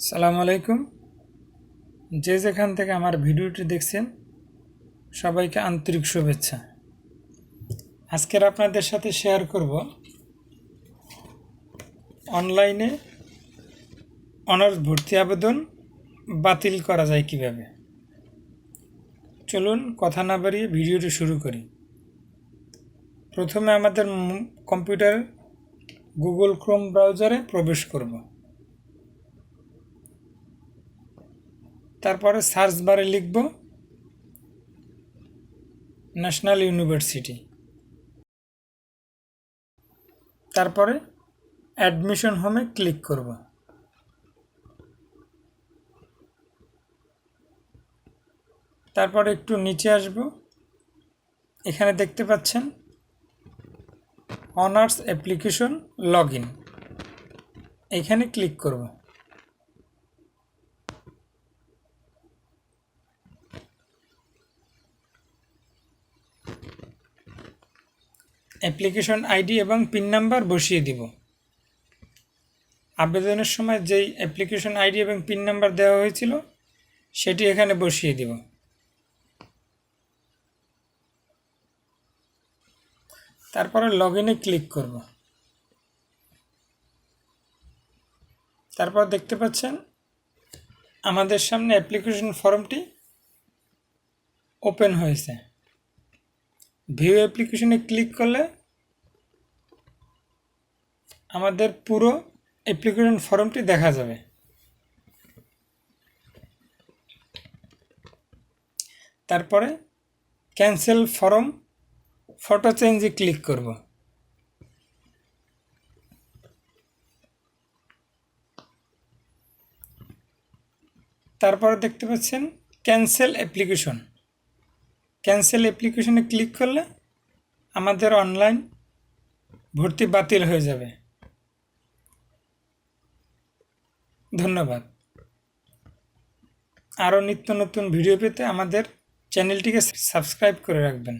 সালাম আলাইকুম। যে যেখান থেকে আমার ভিডিওটি দেখছেন, সবাইকে আন্তরিক শুভেচ্ছা। আজকের আপনাদের সাথে শেয়ার করব অনলাইনে অনার্স ভর্তি আবেদন বাতিল করা যায় কীভাবে। চলুন কথা না বাড়িয়ে ভিডিওটি শুরু করি। প্রথমে আমাদের কম্পিউটার গুগল ক্রোম ব্রাউজারে প্রবেশ করব। তারপরে সার্চ বারে লিখব ন্যাশনাল ইউনিভার্সিটি। তারপরে অ্যাডমিশন হোমে ক্লিক করব। তারপরে একটু নিচে আসব। এখানে দেখতে পাচ্ছেন অনার্স অ্যাপ্লিকেশন লগ ইন। এখানে ক্লিক করব। অ্যাপ্লিকেশন আইডি এবং পিন নাম্বার বসিয়ে দিব। আবেদনের সময় যেই অ্যাপ্লিকেশন আইডি এবং পিন নাম্বার দেওয়া হয়েছিল, সেটি এখানে বসিয়ে দিব। তারপরে লগ ইনে ক্লিক করব। তারপর দেখতে পাচ্ছেন, আমাদের সামনে অ্যাপ্লিকেশন ফর্মটি ওপেন হয়েছে। ভিউ অ্যাপ্লিকেশনে ক্লিক করলে আমাদের পুরো অ্যাপ্লিকেশন ফর্মটি দেখা যাবে। তারপরে ক্যান্সেল ফর্ম ফটো চেঞ্জে ক্লিক করব। তারপরে দেখতে পাচ্ছেন ক্যান্সেল অ্যাপ্লিকেশন ক্যান্সেল অ্যাপ্লিকেশনে ক্লিক করলে আমাদের অনলাইন ভর্তি বাতিল হয়ে যাবে। ধন্যবাদ। আরও নিত্য নতুন ভিডিও পেতে আমাদের চ্যানেলটিকে সাবস্ক্রাইব করে রাখবেন।